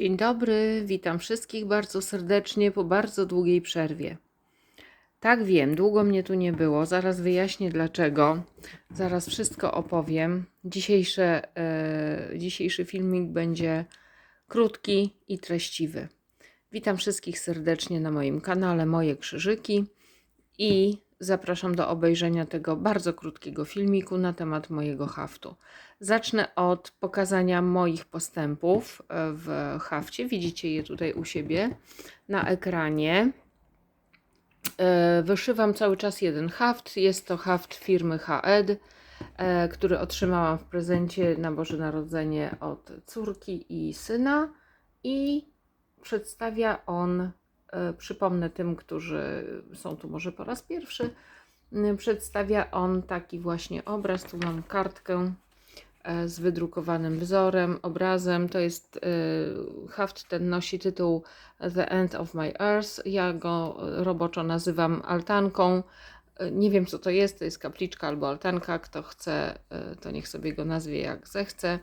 Dzień dobry, witam wszystkich bardzo serdecznie po bardzo długiej przerwie. Tak wiem, długo mnie tu nie było, zaraz wyjaśnię dlaczego, zaraz wszystko opowiem. E, dzisiejszy filmik będzie krótki i treściwy. Witam wszystkich serdecznie na moim kanale Moje Krzyżyki i zapraszam do obejrzenia tego bardzo krótkiego filmiku na temat mojego haftu. Zacznę od pokazania moich postępów e, w hafcie. Widzicie je tutaj u siebie na ekranie. E, Wyszywam cały czas jeden haft. Jest to haft firmy HED, e, który otrzymałam w prezencie na Boże Narodzenie od córki i syna. I przedstawia on, przypomnę tym, którzy są tu może po raz pierwszy, przedstawia on taki właśnie obraz. Tu mam kartkę e, z wydrukowanym wzorem, obrazem. To jest e, haft ten nosi tytuł The End of My Earth. Ja go e, roboczo nazywam altanką. E, Nie wiem co to jest, to jest kapliczka albo altanka. Kto chce, e, to niech sobie go nazwie jak zechce.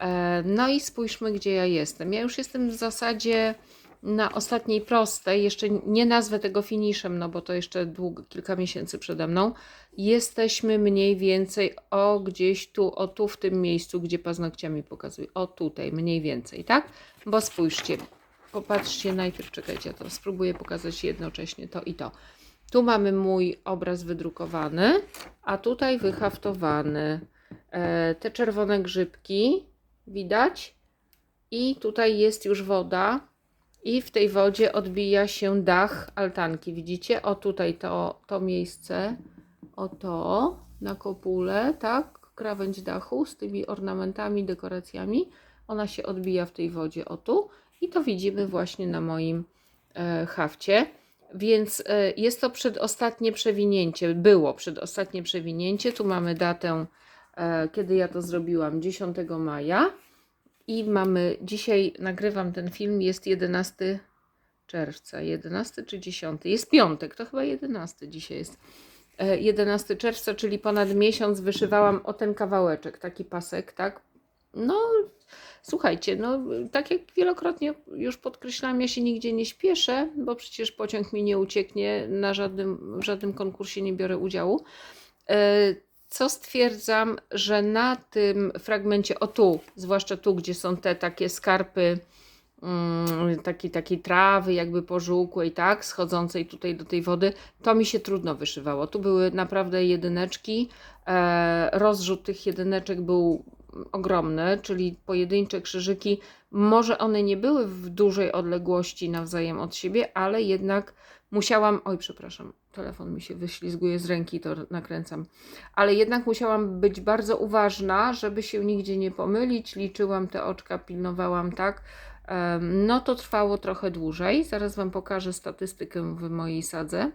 E, No i spójrzmy, gdzie ja jestem. Ja już jestem w zasadzie na ostatniej prostej. Jeszcze nie nazwę tego finiszem, no bo to jeszcze długo, kilka miesięcy przede mną. Jesteśmy mniej więcej o gdzieś tu, o tu w tym miejscu, gdzie paznokciami pokazuję. O tutaj, mniej więcej, tak? Bo spójrzcie, popatrzcie najpierw, czekajcie, to spróbuję pokazać jednocześnie to i to. Tu mamy mój obraz wydrukowany, a tutaj wyhaftowany. E, te czerwone grzybki widać i tutaj jest już woda i w tej wodzie odbija się dach altanki. Widzicie? O tutaj to, to miejsce, o to na kopule, tak? Krawędź dachu z tymi ornamentami, dekoracjami. Ona się odbija w tej wodzie o tu i to widzimy właśnie na moim e, hafcie. Więc e, jest to przedostatnie przewinięcie, było przedostatnie przewinięcie. Tu mamy datę, e, kiedy ja to zrobiłam, 10 maja. I mamy, dzisiaj nagrywam ten film, jest 11 czerwca. 11 czy 10? Jest piątek, to chyba 11 dzisiaj jest. E, 11 czerwca, czyli ponad miesiąc wyszywałam o ten kawałeczek, taki pasek, tak? No, słuchajcie, no tak jak wielokrotnie już podkreślałam, ja się nigdzie nie śpieszę, bo przecież pociąg mi nie ucieknie, na żadnym, w żadnym konkursie nie biorę udziału. Co stwierdzam, że na tym fragmencie, o tu, zwłaszcza tu, gdzie są te takie skarpy, mm, takiej, takiej trawy jakby pożółkłej, tak, schodzącej tutaj do tej wody, to mi się trudno wyszywało. Tu były naprawdę jedyneczki, e, rozrzut tych jedyneczek był ogromny, czyli pojedyncze krzyżyki, może one nie były w dużej odległości nawzajem od siebie, ale jednak musiałam, oj przepraszam, telefon mi się wyślizguje z ręki, to nakręcam, ale jednak musiałam być bardzo uważna, żeby się nigdzie nie pomylić, liczyłam te oczka, pilnowałam tak, no to trwało trochę dłużej, zaraz Wam pokażę statystykę w mojej sadze,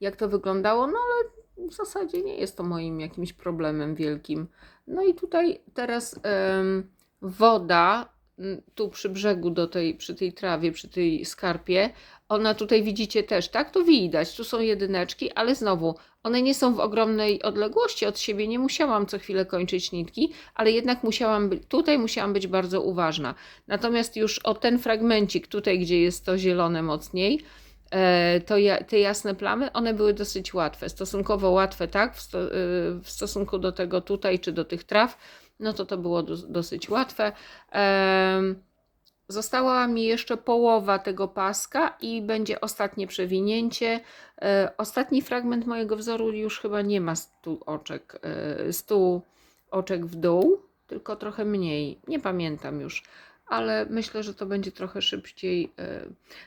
jak to wyglądało, no ale w zasadzie nie jest to moim jakimś problemem wielkim. No i tutaj teraz woda tu przy brzegu do tej, przy tej trawie, przy tej skarpie, ona tutaj widzicie też, tak? To widać, tu są jedyneczki, ale znowu, one nie są w ogromnej odległości od siebie, nie musiałam co chwilę kończyć nitki, ale jednak musiałam być, tutaj musiałam być bardzo uważna. Natomiast już o ten fragmencik tutaj, gdzie jest to zielone mocniej, e, to ja, te jasne plamy, one były dosyć łatwe, stosunkowo łatwe, tak, w, sto, y, w stosunku do tego tutaj, czy do tych traw, no to to było dos- dosyć łatwe. Została mi jeszcze połowa tego paska i będzie ostatnie przewinięcie. E, Ostatni fragment mojego wzoru już chyba nie ma 100 oczek, e, 100 oczek w dół, tylko trochę mniej. Nie pamiętam już, ale myślę, że to będzie trochę szybciej. e.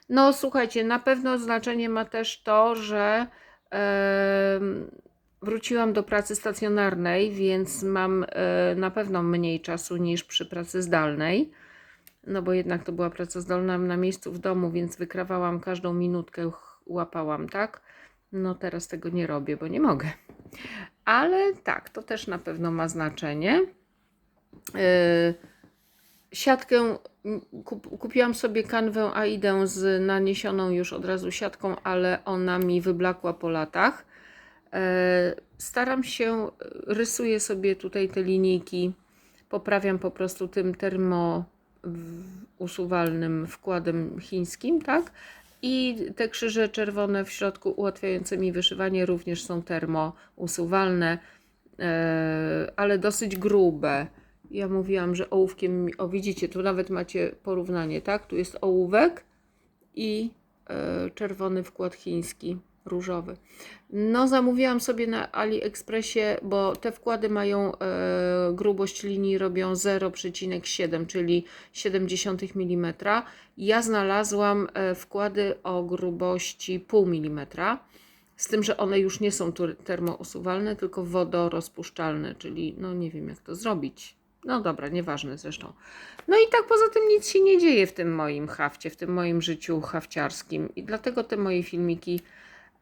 No słuchajcie, na pewno znaczenie ma też to, że wróciłam do pracy stacjonarnej, więc mam e, na pewno mniej czasu niż przy pracy zdalnej. No bo jednak to była praca zdalna na miejscu w domu, więc wykrawałam każdą minutkę, łapałam, tak? No teraz tego nie robię, bo nie mogę. Ale tak, to też na pewno ma znaczenie. Yy, siatkę kup, kupiłam sobie kanwę Aidę z naniesioną już od razu siatką, ale ona mi wyblakła po latach. E, Staram się, rysuję sobie tutaj te linijki, poprawiam po prostu tym termo, usuwalnym wkładem chińskim, tak? I te krzyże czerwone w środku ułatwiające mi wyszywanie również są termousuwalne, e, ale dosyć grube. Ja mówiłam, że ołówkiem, o widzicie, tu nawet macie porównanie, tak? Tu jest ołówek i e, czerwony wkład chiński, różowy. No, zamówiłam sobie na AliExpressie, bo te wkłady mają e, grubość linii, robią 0,7, czyli 0,7 mm. Ja znalazłam e, wkłady o grubości 0,5 mm. Z tym, że one już nie są termousuwalne, tylko wodorozpuszczalne, czyli no nie wiem jak to zrobić. No dobra, nieważne zresztą. No i tak poza tym nic się nie dzieje w tym moim hafcie, w tym moim życiu hafciarskim i dlatego te moje filmiki,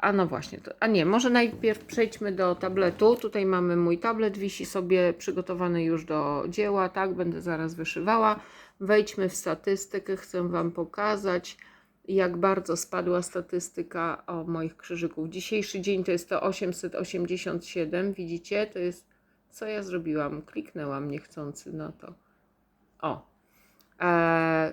a no właśnie, to, a nie, może najpierw przejdźmy do tabletu. Tutaj mamy mój tablet, wisi sobie przygotowany już do dzieła, tak, będę zaraz wyszywała. Wejdźmy w statystykę, chcę Wam pokazać jak bardzo spadła statystyka o moich krzyżyków. Dzisiejszy dzień to jest to 887, widzicie? To jest, co ja zrobiłam? Kliknęłam niechcący na to. O,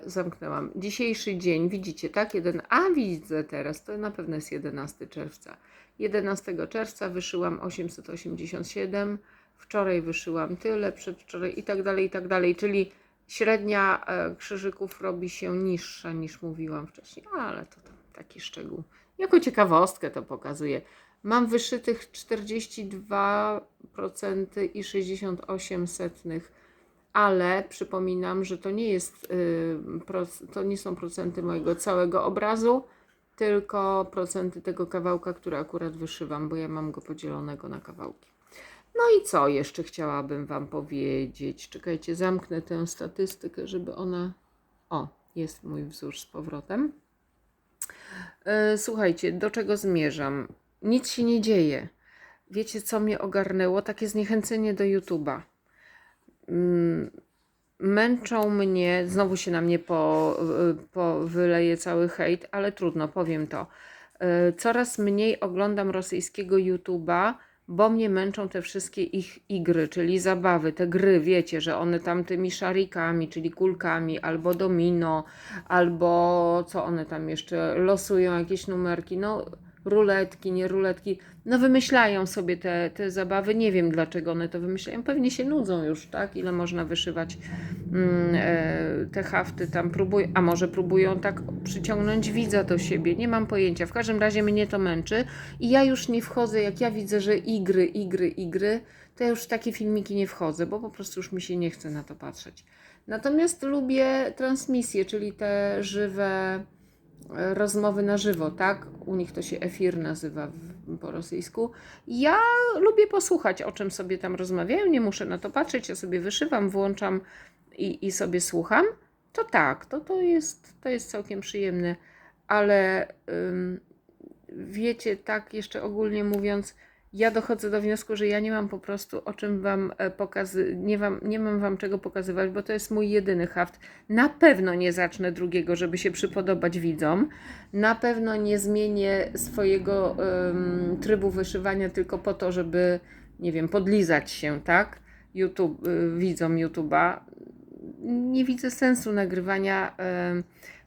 zamknęłam. Dzisiejszy dzień, widzicie, tak? Jeden, a widzę teraz, to na pewno jest 11 czerwca. 11 czerwca wyszyłam 887, wczoraj wyszyłam tyle, przedwczoraj i tak dalej, i tak dalej, czyli średnia e, krzyżyków robi się niższa niż mówiłam wcześniej, ale to taki szczegół. Jako ciekawostkę to pokazuję. Mam wyszytych 42% i 68 setnych, ale przypominam, że to nie jest y, to nie są procenty mojego całego obrazu, tylko procenty tego kawałka, który akurat wyszywam, bo ja mam go podzielonego na kawałki. No i co jeszcze chciałabym Wam powiedzieć? Czekajcie, zamknę tę statystykę, żeby ona. O, jest mój wzór z powrotem. E, Słuchajcie, do czego zmierzam? Nic się nie dzieje. Wiecie, co mnie ogarnęło? Takie zniechęcenie do YouTube'a. Mm, Męczą mnie, znowu się na mnie po, po wyleje cały hejt, ale trudno, powiem to. E, Coraz mniej oglądam rosyjskiego YouTube'a, bo mnie męczą te wszystkie ich igry, czyli zabawy, te gry, wiecie, że one tam tymi szarikami, czyli kulkami, albo domino, albo co one tam jeszcze losują, jakieś numerki, no ruletki, nie ruletki, no wymyślają sobie te, te zabawy, nie wiem dlaczego one to wymyślają, pewnie się nudzą już, tak, ile można wyszywać mm, e, te hafty tam próbują, a może próbują tak przyciągnąć widza do siebie, nie mam pojęcia, w każdym razie mnie to męczy. I ja już nie wchodzę, jak ja widzę, że igry, igry, igry, to ja już w takie filmiki nie wchodzę, bo po prostu już mi się nie chce na to patrzeć. Natomiast lubię transmisje, czyli te żywe rozmowy na żywo, tak? U nich to się efir nazywa w, po rosyjsku. Ja lubię posłuchać, o czym sobie tam rozmawiają, nie muszę na to patrzeć, ja sobie wyszywam, włączam i, i sobie słucham. To tak, to, to, jest, to jest całkiem przyjemne, ale ym, wiecie, tak jeszcze ogólnie mówiąc, ja dochodzę do wniosku, że ja nie mam po prostu o czym wam e, pokazy, nie, wam, nie mam wam czego pokazywać, bo to jest mój jedyny haft. Na pewno nie zacznę drugiego, żeby się przypodobać widzom. Na pewno nie zmienię swojego em, trybu wyszywania tylko po to, żeby, nie wiem, podlizać się, tak? YouTube, y, widzom YouTube'a. Nie widzę sensu nagrywania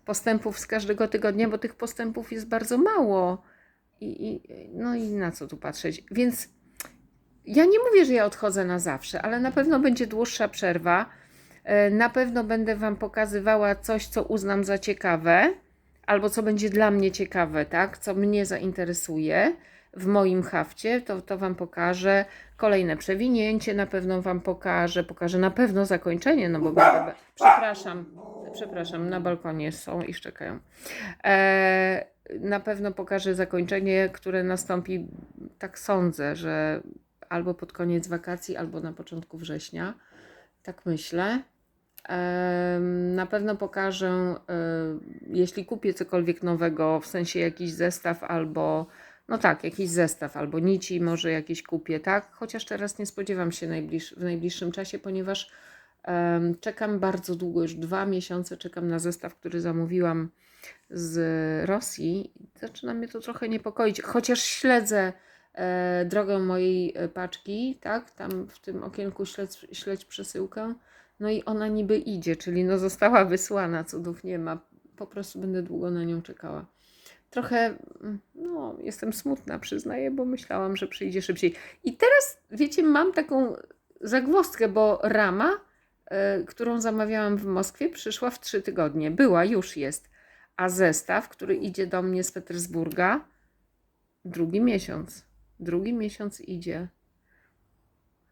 postępów z każdego tygodnia, bo tych postępów jest bardzo mało. I, i, no i na co tu patrzeć? Więc ja nie mówię, że ja odchodzę na zawsze, ale na pewno będzie dłuższa przerwa. E, Na pewno będę Wam pokazywała coś, co uznam za ciekawe, albo co będzie dla mnie ciekawe, tak? Co mnie zainteresuje w moim hafcie, to, to Wam pokażę. Kolejne przewinięcie na pewno Wam pokażę. Pokażę na pewno zakończenie, no bo. Przepraszam, przepraszam, na balkonie są i szczekają. E, na pewno pokażę zakończenie, które nastąpi, tak sądzę, że albo pod koniec wakacji, albo na początku września. Tak myślę. Na pewno pokażę, jeśli kupię cokolwiek nowego, w sensie jakiś zestaw albo, no tak, jakiś zestaw albo nici, może jakieś kupię, tak? Chociaż teraz nie spodziewam się najbliż, w najbliższym czasie, ponieważ czekam bardzo długo, już dwa miesiące czekam na zestaw, który zamówiłam z Rosji. Zaczyna mnie to trochę niepokoić, chociaż śledzę e, drogę mojej e, paczki, tak? Tam w tym okienku śledź, śledź przesyłkę. No i ona niby idzie, czyli no została wysłana, cudów nie ma. Po prostu będę długo na nią czekała. Trochę, mm, no, jestem smutna, przyznaję, bo myślałam, że przyjdzie szybciej. I teraz, wiecie, mam taką zagwozdkę, bo rama, y, którą zamawiałam w Moskwie, przyszła w trzy tygodnie. Była, już jest. A zestaw, który idzie do mnie z Petersburga, drugi miesiąc. Drugi miesiąc idzie.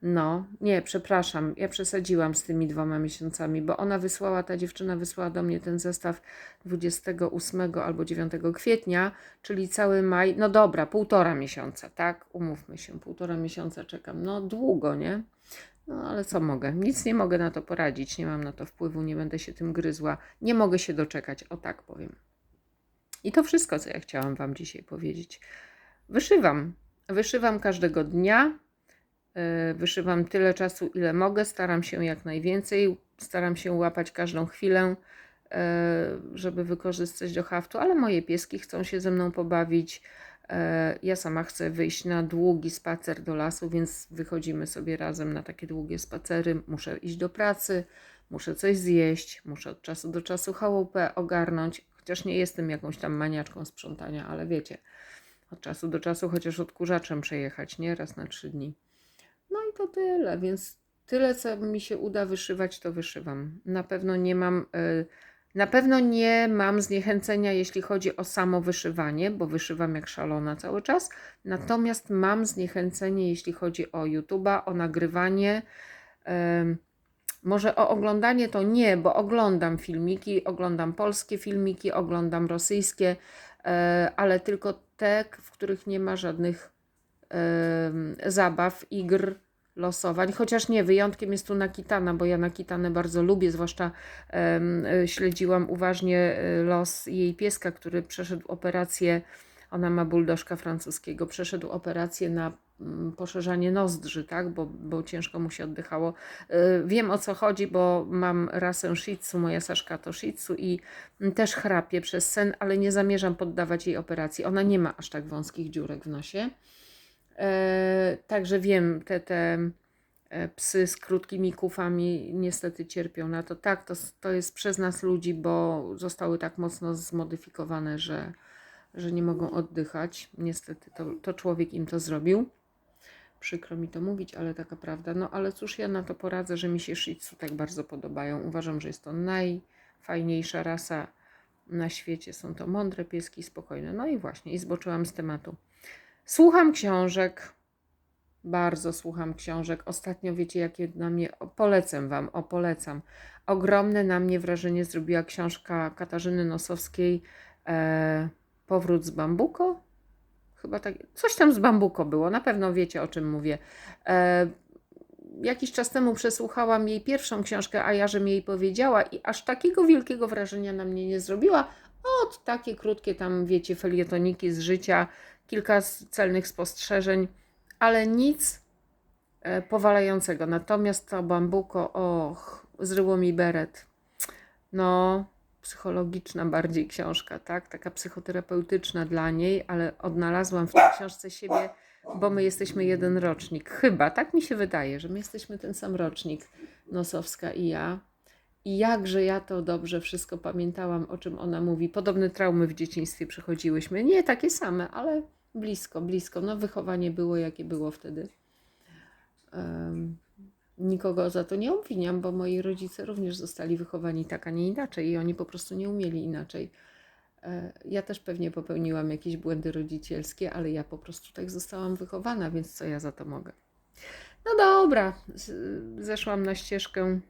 No, nie, przepraszam, ja przesadziłam z tymi dwoma miesiącami, bo ona wysłała, ta dziewczyna wysłała do mnie ten zestaw 28 albo 9 kwietnia, czyli cały maj, no dobra, półtora miesiąca, tak? Umówmy się, półtora miesiąca czekam. No długo, nie? No ale co mogę? Nic nie mogę na to poradzić, nie mam na to wpływu, nie będę się tym gryzła, nie mogę się doczekać, o tak powiem. I to wszystko, co ja chciałam Wam dzisiaj powiedzieć. Wyszywam. Wyszywam każdego dnia. Yy, Wyszywam tyle czasu, ile mogę. Staram się jak najwięcej. Staram się łapać każdą chwilę, yy, żeby wykorzystać do haftu, ale moje pieski chcą się ze mną pobawić. Yy, Ja sama chcę wyjść na długi spacer do lasu, więc wychodzimy sobie razem na takie długie spacery. Muszę iść do pracy, muszę coś zjeść, muszę od czasu do czasu chałupę ogarnąć, chociaż nie jestem jakąś tam maniaczką sprzątania, ale wiecie, od czasu do czasu chociaż odkurzaczem przejechać, nie? Raz na trzy dni. No i to tyle, więc tyle, co mi się uda wyszywać, to wyszywam. Na pewno nie mam, y, na pewno nie mam zniechęcenia, jeśli chodzi o samo wyszywanie, bo wyszywam jak szalona cały czas. Natomiast mam zniechęcenie, jeśli chodzi o YouTube'a, o nagrywanie. Ym, może o oglądanie to nie, bo oglądam filmiki, oglądam polskie filmiki, oglądam rosyjskie, e, ale tylko te, w których nie ma żadnych zabaw, igr, losowań. Chociaż nie, wyjątkiem jest tu Nakitana, bo ja Nakitanę bardzo lubię, zwłaszcza e, śledziłam uważnie e, los jej pieska, który przeszedł operację. Ona ma buldożka francuskiego, przeszedł operację na mm, poszerzanie nozdrzy, tak, bo, bo ciężko mu się oddychało. Y, Wiem o co chodzi, bo mam rasę Shih Tzu, moja Saszka to Shih Tzu i mm, też chrapie przez sen, ale nie zamierzam poddawać jej operacji. Ona nie ma aż tak wąskich dziurek w nosie. E, Także wiem, te, te e, psy z krótkimi kufami niestety cierpią na to. Tak, to, to jest przez nas ludzi, bo zostały tak mocno zmodyfikowane, że, że nie mogą oddychać. Niestety to, to człowiek im to zrobił. Przykro mi to mówić, ale taka prawda. No ale cóż ja na to poradzę, że mi się Shih tak bardzo podobają. Uważam, że jest to najfajniejsza rasa na świecie. Są to mądre pieski, spokojne. No i właśnie, i zboczyłam z tematu. Słucham książek. Bardzo słucham książek. Ostatnio wiecie, jakie na mnie. Polecam Wam, o polecam. Ogromne na mnie wrażenie zrobiła książka Katarzyny Nosowskiej e, Powrót z Bambuko. Chyba tak. Coś tam z Bambuko było, na pewno wiecie o czym mówię. E, jakiś czas temu przesłuchałam jej pierwszą książkę, a ja żem jej powiedziała, i aż takiego wielkiego wrażenia na mnie nie zrobiła. Od takie krótkie tam, wiecie, felietoniki z życia, kilka celnych spostrzeżeń, ale nic e, powalającego. Natomiast to bambuko, och, zryło mi beret. No, psychologiczna bardziej książka, tak? Taka psychoterapeutyczna dla niej, ale odnalazłam w tej książce siebie, bo my jesteśmy jeden rocznik. Chyba, tak mi się wydaje, że my jesteśmy ten sam rocznik, Nosowska i ja. I jakże ja to dobrze wszystko pamiętałam, o czym ona mówi. Podobne traumy w dzieciństwie przechodziłyśmy. Nie takie same, ale blisko, blisko. No, wychowanie było, jakie było wtedy. Em, nikogo za to nie obwiniam, bo moi rodzice również zostali wychowani tak, a nie inaczej i oni po prostu nie umieli inaczej. E, Ja też pewnie popełniłam jakieś błędy rodzicielskie, ale ja po prostu tak zostałam wychowana, więc co ja za to mogę? No dobra, zeszłam na ścieżkę.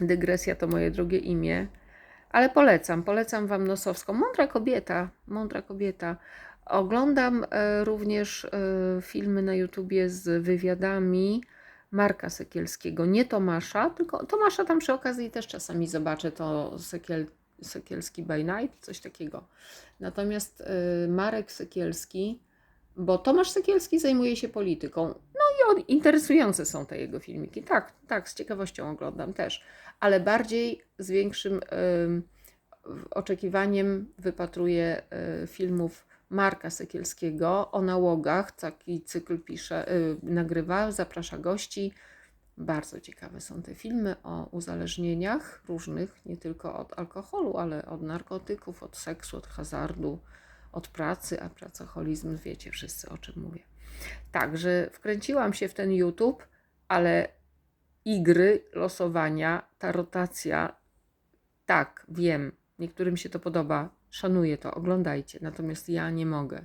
Dygresja to moje drugie imię, ale polecam, polecam Wam Nosowską. Mądra kobieta, mądra kobieta. Oglądam e, również e, filmy na YouTubie z wywiadami Marka Sekielskiego, nie Tomasza, tylko Tomasza tam przy okazji też czasami zobaczę, to Sekiel, Sekielski by Night, coś takiego. Natomiast e, Marek Sekielski, bo Tomasz Sekielski zajmuje się polityką, no i on, interesujące są te jego filmiki. Tak, tak, z ciekawością oglądam też, ale bardziej z większym em, oczekiwaniem wypatruję filmów Marka Sekielskiego o nałogach. Taki cykl pisze, y, nagrywa, zaprasza gości Bardzo ciekawe są te filmy o uzależnieniach różnych, nie tylko od alkoholu, ale od narkotyków, od seksu, od hazardu, od pracy, a pracoholizm wiecie wszyscy o czym mówię. Także wkręciłam się w ten YouTube, ale igry, losowania, ta rotacja, tak, wiem, niektórym się to podoba, szanuję to, oglądajcie, natomiast ja nie mogę.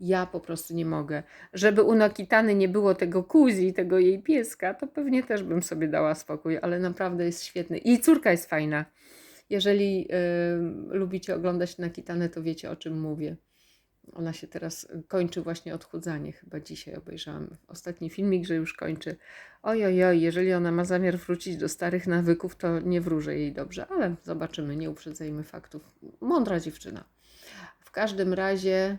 Ja po prostu nie mogę. Żeby u Nakitany nie było tego kuzi, tego jej pieska, to pewnie też bym sobie dała spokój, ale naprawdę jest świetny. I córka jest fajna. Jeżeli y, lubicie oglądać Nakitanę, to wiecie o czym mówię. Ona się teraz kończy właśnie odchudzanie. Chyba dzisiaj obejrzałam ostatni filmik, że już kończy. Oj, oj, oj, jeżeli ona ma zamiar wrócić do starych nawyków, to nie wróżę jej dobrze, ale zobaczymy, nie uprzedzajmy faktów. Mądra dziewczyna. W każdym razie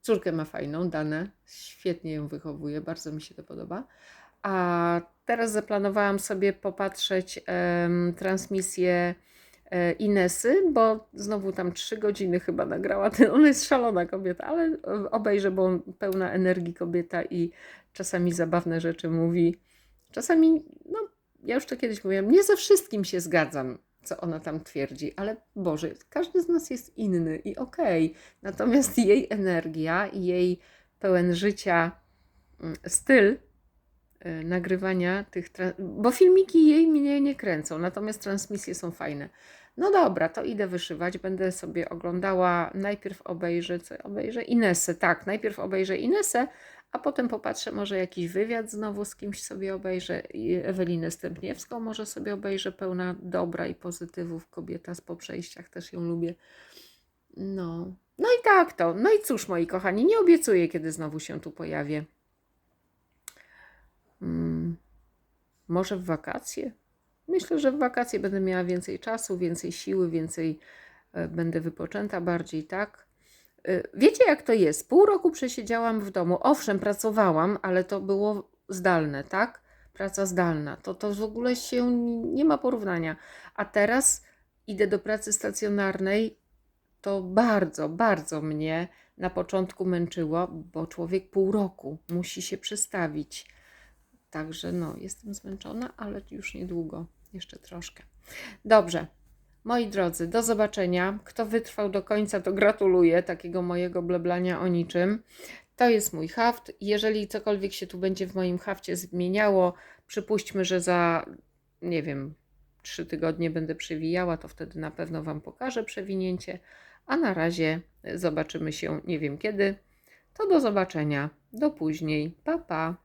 córkę ma fajną, dane, świetnie ją wychowuje, bardzo mi się to podoba. A teraz zaplanowałam sobie popatrzeć transmisję Inesy, bo znowu tam trzy godziny chyba nagrała. Ona jest szalona kobieta, ale e, obejrzę, bo pełna energii kobieta i czasami zabawne rzeczy mówi. Czasami, no, ja już to kiedyś mówiłam, nie ze wszystkim się zgadzam, co ona tam twierdzi, ale Boże, każdy z nas jest inny i okej. Natomiast jej energia i jej pełen życia mm, styl y, nagrywania tych, bo filmiki jej mnie nie kręcą, natomiast transmisje są fajne. No dobra, to idę wyszywać, będę sobie oglądała, najpierw obejrzę, co obejrzę? Inesę, tak, najpierw obejrzę Inesę, a potem popatrzę, może jakiś wywiad znowu z kimś sobie obejrzę, Ewelinę Stępniewską może sobie obejrzę, pełna dobra i pozytywów, kobieta z po przejściach, też ją lubię. No, no i tak to, no i cóż moi kochani, nie obiecuję, kiedy znowu się tu pojawię. Mm, może w wakacje? Myślę, że w wakacje będę miała więcej czasu, więcej siły, więcej e, będę wypoczęta bardziej, tak? E, Wiecie, jak to jest? Pół roku przesiedziałam w domu. Owszem, pracowałam, ale to było zdalne, tak? Praca zdalna. To, to w ogóle się nie ma porównania. A teraz idę do pracy stacjonarnej. To bardzo, bardzo mnie na początku męczyło, bo człowiek pół roku musi się przestawić. Także no, jestem zmęczona, ale już niedługo, jeszcze troszkę. Dobrze, moi drodzy, do zobaczenia. Kto wytrwał do końca, to gratuluję takiego mojego bleblania o niczym. To jest mój haft. Jeżeli cokolwiek się tu będzie w moim hafcie zmieniało, przypuśćmy, że za, nie wiem, trzy tygodnie będę przewijała, to wtedy na pewno Wam pokażę przewinięcie. A na razie zobaczymy się nie wiem kiedy. To do zobaczenia. Do później. Pa, pa.